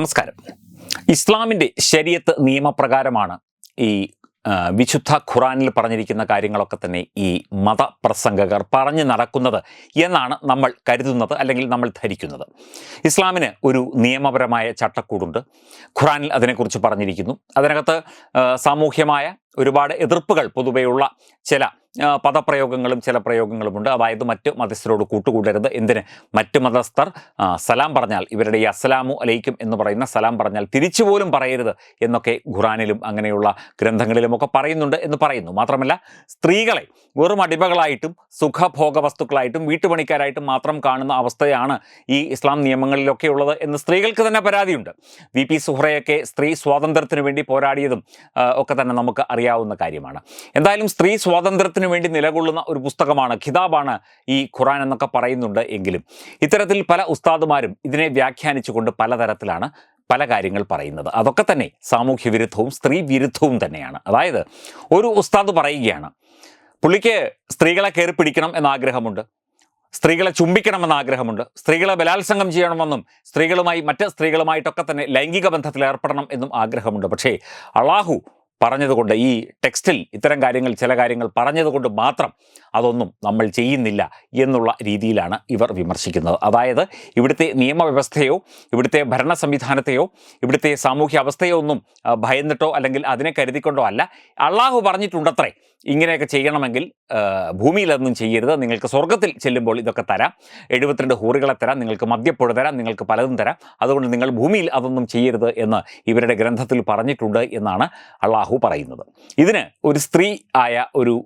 നമസ്കാരം. ഇസ്ലാമിന്റെ ശരീരത്ത് നിയമപ്രകാരമാണ് ഈ വിശുദ്ധ ഖുറാനിൽ പറഞ്ഞിരിക്കുന്ന കാര്യങ്ങളൊക്കെ തന്നെ ഈ മതപ്രസംഗകർ പറഞ്ഞു നടക്കുന്നത് എന്നാണ് നമ്മൾ കരുതുന്നത് അല്ലെങ്കിൽ നമ്മൾ ധരിക്കുന്നത്. ഇസ്ലാമിന് ഒരു നിയമപരമായ ചട്ടക്കൂടുണ്ട്. ഖുറാനിൽ അതിനെക്കുറിച്ച് പറഞ്ഞിരിക്കുന്നു. അതിനകത്ത് സാമൂഹ്യമായ ഒരുപാട് എതിർപ്പുകൾ പൊതുവെയുള്ള ചില പദപ്രയോഗങ്ങളും ചില പ്രയോഗങ്ങളുമുണ്ട്. അതായത് മറ്റ് മതസ്ഥരോട് കൂട്ടുകൂടരുത്. എന്തിന്? മറ്റ് മതസ്ഥർ സലാം പറഞ്ഞാൽ ഇവരുടെ ഈ അസ്സലാമു അലൈക്കും എന്ന് പറയുന്ന സലാം പറഞ്ഞാൽ തിരിച്ചു പോലും പറയരുത് എന്നൊക്കെ ഖുറാനിലും അങ്ങനെയുള്ള ഗ്രന്ഥങ്ങളിലുമൊക്കെ പറയുന്നുണ്ട് എന്ന് പറയുന്നു. മാത്രമല്ല സ്ത്രീകളെ വെറും അടിമകളായിട്ടും സുഖഭോഗ വസ്തുക്കളായിട്ടും വീട്ടുപണിക്കാരായിട്ടും മാത്രം കാണുന്ന അവസ്ഥയാണ് ഈ ഇസ്ലാം നിയമങ്ങളിലൊക്കെ ഉള്ളത് എന്ന് സ്ത്രീകൾക്ക് തന്നെ പരാതിയുണ്ട്. വി പി സുഹ്റയൊക്കെ സ്ത്രീ സ്വാതന്ത്ര്യത്തിന് വേണ്ടി പോരാടിയതും ഒക്കെ തന്നെ നമുക്ക് അറിയാവുന്ന കാര്യമാണ്. എന്തായാലും സ്ത്രീ സ്വാതന്ത്ര്യത്തിന് വേണ്ടി നിലകൊള്ളുന്ന ഒരു പുസ്തകമാണ് ഖിതാബാണ് ഈ ഖുറാൻ എന്നൊക്കെ പറയുന്നുണ്ട് എങ്കിലും. ഇത്തരത്തിൽ പല ഉസ്താദുമാരും ഇതിനെ വ്യാഖ്യാനിച്ചുകൊണ്ട് പലതരത്തിലാണ് പല കാര്യങ്ങൾ പറയുന്നത്. അതൊക്കെ തന്നെ സാമൂഹ്യ വിരുദ്ധവും സ്ത്രീ വിരുദ്ധവും തന്നെയാണ്. അതായത് ഒരു ഉസ്താദ് പറയുകയാണ് പുള്ളിക്ക് സ്ത്രീകളെ കയറി പിടിക്കണം എന്ന ആഗ്രഹമുണ്ട്. സ്ത്രീകളെ ചുംബിക്കണമെന്ന ആഗ്രഹമുണ്ട്. സ്ത്രീകളെ ബലാത്സംഗം ചെയ്യണമെന്നും സ്ത്രീകളുമായി മറ്റ് സ്ത്രീകളുമായിട്ടൊക്കെ തന്നെ ലൈംഗിക ബന്ധത്തിൽ ഏർപ്പെടണം എന്നും ആഗ്രഹമുണ്ട്. പക്ഷേ അള്ളാഹു പറഞ്ഞതുകൊണ്ട് ഈ ടെക്സ്റ്റിൽ ഇത്തരം കാര്യങ്ങൾ ചില കാര്യങ്ങൾ പറഞ്ഞതുകൊണ്ട് മാത്രം അതൊന്നും നമ്മൾ ചെയ്യുന്നില്ല എന്നുള്ള രീതിയിലാണ് ഇവർ വിമർശിക്കുന്നത്. അതായത് ഇവിടുത്തെ നിയമവ്യവസ്ഥയോ ഇവിടുത്തെ ഭരണ സംവിധാനത്തെയോ ഇവിടുത്തെ സാമൂഹ്യ അവസ്ഥയോ ഒന്നും ഭയന്നിട്ടോ അല്ലെങ്കിൽ അതിനെ കരുതിക്കൊണ്ടോ അല്ല. അള്ളാഹു പറഞ്ഞിട്ടുണ്ടത്രേ ഇങ്ങനെയൊക്കെ ചെയ്യണമെങ്കിൽ ഭൂമിയിലൊന്നും ചെയ്യരുത്. നിങ്ങൾക്ക് സ്വർഗത്തിൽ ചെല്ലുമ്പോൾ ഇതൊക്കെ തരാം. എഴുപത്തിരണ്ട് ഹൂറികളെ തരാം. നിങ്ങൾക്ക് മദ്യപ്പുഴ തരാം. നിങ്ങൾക്ക് പലതും തരാം. അതുകൊണ്ട് നിങ്ങൾ ഭൂമിയിൽ അതൊന്നും ചെയ്യരുത് എന്ന് ഇവരുടെ ഗ്രന്ഥത്തിൽ പറഞ്ഞിട്ടുണ്ട് എന്നാണ് അള്ളാഹു പറയുന്നത്. ഇതിന് ഒരു സ്ത്രീ ആയ ഒരു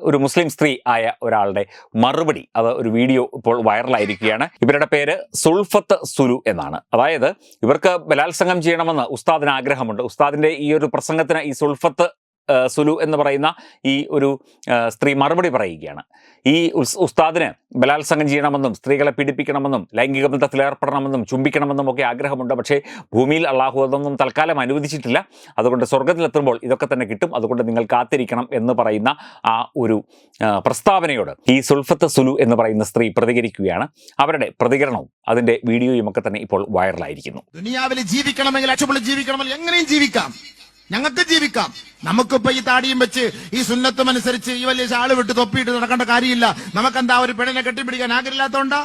ഒരു മുസ്ലിം സ്ത്രീ ആയ ഒരാളുടെ മറുപടി അത് ഒരു വീഡിയോ ഇപ്പോൾ വൈറലായിരിക്കുകയാണ്. ഇവരുടെ പേര് സുൽഫത്ത് സുലു എന്നാണ്. അതായത് ഇവർക്ക് ബലാത്സംഗം ചെയ്യണമെന്ന് ഉസ്താദിന് ആഗ്രഹമുണ്ട്. ഉസ്താദിന്റെ ഈ ഒരു പ്രസംഗത്തിന് ഈ സുൾഫത്ത് ആ, സുലു എന്ന് പറയുന്ന ഈ ഒരു സ്ത്രീ മറുപടി പറയുകയാണ്. ഈ ഉസ്- ഉസ്താദിന് ബലാത്സംഗം ചെയ്യണമെന്നും സ്ത്രീകളെ പീഡിപ്പിക്കണമെന്നും ലൈംഗിക ബന്ധത്തിൽ ഏർപ്പെടണമെന്നും ചുംബിക്കണമെന്നും ഒക്കെ ആഗ്രഹമുണ്ട്. പക്ഷേ ഭൂമിയിൽ അള്ളാഹു അതൊന്നും തൽക്കാലം അനുവദിച്ചിട്ടില്ല. അതുകൊണ്ട് സ്വർഗത്തിലെത്തുമ്പോൾ ഇതൊക്കെ തന്നെ കിട്ടും. അതുകൊണ്ട് നിങ്ങൾ കാത്തിരിക്കണം എന്ന് പറയുന്ന ആ ഒരു പ്രസ്താവനയോട് ഈ സുൽഫത്ത് സുലു എന്ന് പറയുന്ന സ്ത്രീ പ്രതികരിക്കുകയാണ്. അവരുടെ പ്രതികരണവും അതിന്റെ വീഡിയോയും ഒക്കെ തന്നെ ഇപ്പോൾ വൈറലായിരിക്കുന്നു. ദുനിയാവിൽ ജീവിക്കണമെങ്കിൽ അക്ഷുപുള്ളി ജീവിക്കണമെങ്കിൽ എങ്ങനെയും ജീവിക്കാം. ഞങ്ങൾക്ക് ജീവിക്കാം. നമുക്കിപ്പോ ഈ താടിയും വെച്ച് ഈ സുന്നത്തും അനുസരിച്ച് ഈ വലിയ ആൾ വിട്ട് തൊപ്പിയിട്ട് നടക്കേണ്ട കാര്യമില്ല. നമുക്കെന്താ ഒരു പെണ്ണിനെ കെട്ടിപ്പിടിക്കാൻ ആഗ്രഹമില്ലാത്തതുകൊണ്ടാ?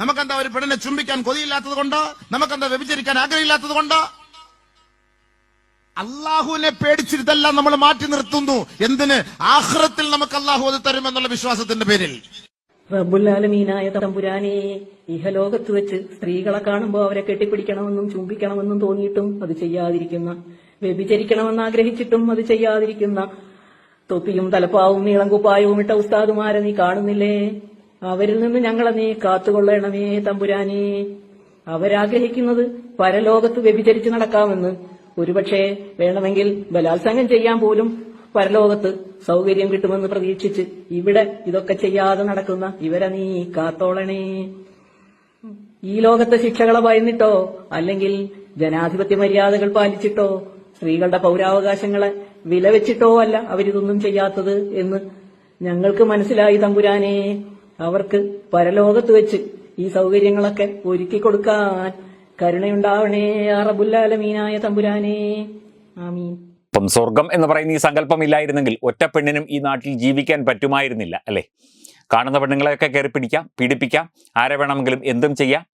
നമുക്കെന്താ ഒരു പെണ്ണിനെ ചുംബിക്കാൻ കൊതിയില്ലാത്തത് കൊണ്ടോ നമുക്കെന്താ വ്യഭിചരിക്കാൻ ആഗ്രഹമില്ലാത്തത് കൊണ്ടോ അള്ളാഹുവിനെ പേടിച്ചിരുതെല്ലാം നമ്മൾ മാറ്റി നിർത്തുന്നു. എന്തിന്? ആഹ്റത്തിൽ നമുക്ക് അള്ളാഹു അത് തരുമെന്നുള്ള വിശ്വാസത്തിന്റെ പേരിൽ. റബുല്ലാലമീനായ തമ്പുരാനെ ഇഹലോകത്ത് വെച്ച് സ്ത്രീകളെ കാണുമ്പോൾ അവരെ കെട്ടിപ്പിടിക്കണമെന്നും ചുംബിക്കണമെന്നും തോന്നിയിട്ടും അത് ചെയ്യാതിരിക്കുന്ന വ്യഭിചരിക്കണമെന്ന് ആഗ്രഹിച്ചിട്ടും അത് ചെയ്യാതിരിക്കുന്ന തൊപ്പിയും തലപ്പാവും നീളം കുപ്പായവും ഇട്ട ഉസ്താദുമാരെ നീ കാണുന്നില്ലേ? അവരിൽ നിന്ന് ഞങ്ങളെ നീ കാത്തുകൊള്ളണമേ തമ്പുരാനേ. അവരാഗ്രഹിക്കുന്നത് പരലോകത്ത് വ്യഭിചരിച്ച് നടക്കാമെന്ന്. ഒരുപക്ഷെ വേണമെങ്കിൽ ബലാത്സംഗം ചെയ്യാൻ പോലും പരലോകത്ത് സൗകര്യം കിട്ടുമെന്ന് പ്രതീക്ഷിച്ച് ഇവിടെ ഇതൊക്കെ ചെയ്യാതെ നടക്കുന്ന ഇവരെ നീ കാത്തോളണേ. ഈ ലോകത്തെ ശിക്ഷകളെ ഭയന്നിട്ടോ അല്ലെങ്കിൽ ജനാധിപത്യ മര്യാദകൾ പാലിച്ചിട്ടോ സ്ത്രീകളുടെ പൗരാവകാശങ്ങളെ വില വെച്ചിട്ടോ അല്ല അവരിതൊന്നും ചെയ്യാത്തത് എന്ന് ഞങ്ങൾക്ക് മനസ്സിലായി തമ്പുരാനെ. അവർക്ക് പരലോകത്ത് വെച്ച് ഈ സൗകര്യങ്ങളൊക്കെ ഒരുക്കി കൊടുക്കാൻ കരുണയുണ്ടാവണേ അറബുല്ലാലമീനായ തമ്പുരാനെ. ആമീൻ. ഇപ്പം സ്വർഗം എന്ന് പറയുന്ന ഈ സങ്കല്പം ഇല്ലായിരുന്നെങ്കിൽ ഒറ്റ പെണ്ണിനും ഈ നാട്ടിൽ ജീവിക്കാൻ പറ്റുമായിരുന്നില്ല അല്ലേ? കാണുന്ന പെണ്ണുങ്ങളെയൊക്കെ കയറി പിടിക്കാം പീഡിപ്പിക്കാം ആരെ വേണമെങ്കിലും എന്തും ചെയ്യാം.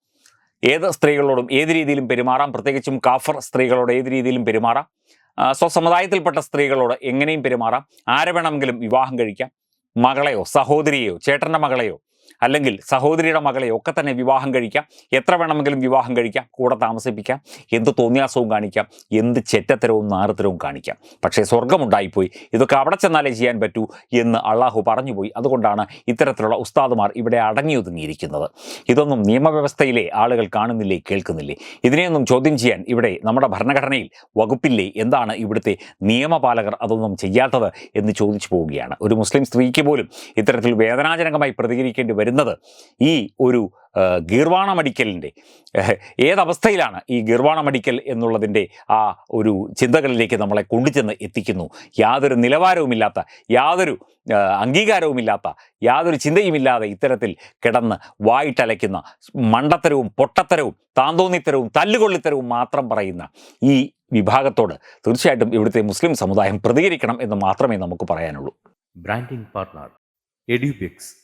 ഏത് സ്ത്രീകളോടും ഏത് രീതിയിലും പെരുമാറാം. പ്രത്യേകിച്ചും കാഫർ സ്ത്രീകളോട് ഏത് രീതിയിലും പെരുമാറാം. സ്വസമുദായത്തിൽപ്പെട്ട സ്ത്രീകളോട് എങ്ങനെയും പെരുമാറാം. ആരെ വേണമെങ്കിലും വിവാഹം കഴിക്കാം. മകളെയോ സഹോദരിയെയോ ചേട്ടന്റെ മകളെയോ അല്ലെങ്കിൽ സഹോദരിയുടെ മകളെ ഒക്കെ തന്നെ വിവാഹം കഴിക്കാം. എത്ര വേണമെങ്കിലും വിവാഹം കഴിക്കാം. കൂടെ താമസിപ്പിക്കാം. എന്ത് തോന്നിയാസവും കാണിക്കാം. എന്ത് ചെറ്റത്തരവും നാരത്തരവും കാണിക്കാം. പക്ഷേ സ്വർഗമുണ്ടായിപ്പോയി. ഇതൊക്കെ അവിടെ ചെന്നാലേ ചെയ്യാൻ പറ്റൂ എന്ന് അള്ളാഹു പറഞ്ഞുപോയി. അതുകൊണ്ടാണ് ഇത്തരത്തിലുള്ള ഉസ്താദുമാർ ഇവിടെ അടങ്ങി ഒതുങ്ങിയിരിക്കുന്നത് ഇതൊന്നും നിയമവ്യവസ്ഥയിലെ ആളുകൾ കാണുന്നില്ലേ കേൾക്കുന്നില്ലേ? ഇതിനെയൊന്നും ചോദ്യം ചെയ്യാൻ ഇവിടെ നമ്മുടെ ഭരണഘടനയിൽ വകുപ്പില്ലേ? എന്താണ് ഇവിടുത്തെ നിയമപാലകർ അതൊന്നും ചെയ്യാത്തത് എന്ന് ചോദിച്ചു പോവുകയാണ്. ഒരു മുസ്ലിം സ്ത്രീക്ക് പോലും ഇത്തരത്തിൽ വേദനാജനകമായി പ്രതികരിക്കേണ്ടി വരുന്നത്. ഈ ഒരു ഗീർവാണ ഗീർവാണമടിക്കലിന്റെ ഏതവസ്ഥയിലാണ് ഈ ഗീർവാണമടിക്കൽ എന്നുള്ളതിന്റെ ആ ഒരു ചിന്തകളിലേക്ക് നമ്മളെ കൊണ്ടുചെന്ന് എത്തിക്കുന്നു. യാതൊരു നിലവാരവുമില്ലാത്ത യാതൊരു അംഗീകാരവുമില്ലാത്ത യാതൊരു ചിന്തയുമില്ലാതെ ഇത്തരത്തിൽ കിടന്ന് വായിട്ടലയ്ക്കുന്ന മണ്ടത്തരവും പൊട്ടത്തരവും താന്തോന്നിത്തരവും തല്ലുകൊള്ളിത്തരവും മാത്രം പറയുന്ന ഈ വിഭാഗത്തോട് തീർച്ചയായിട്ടും ഇവിടുത്തെ മുസ്ലിം സമുദായം പ്രതികരിക്കണം എന്ന് മാത്രമേ നമുക്ക് പറയാനുള്ളൂ. Branding partner Edubix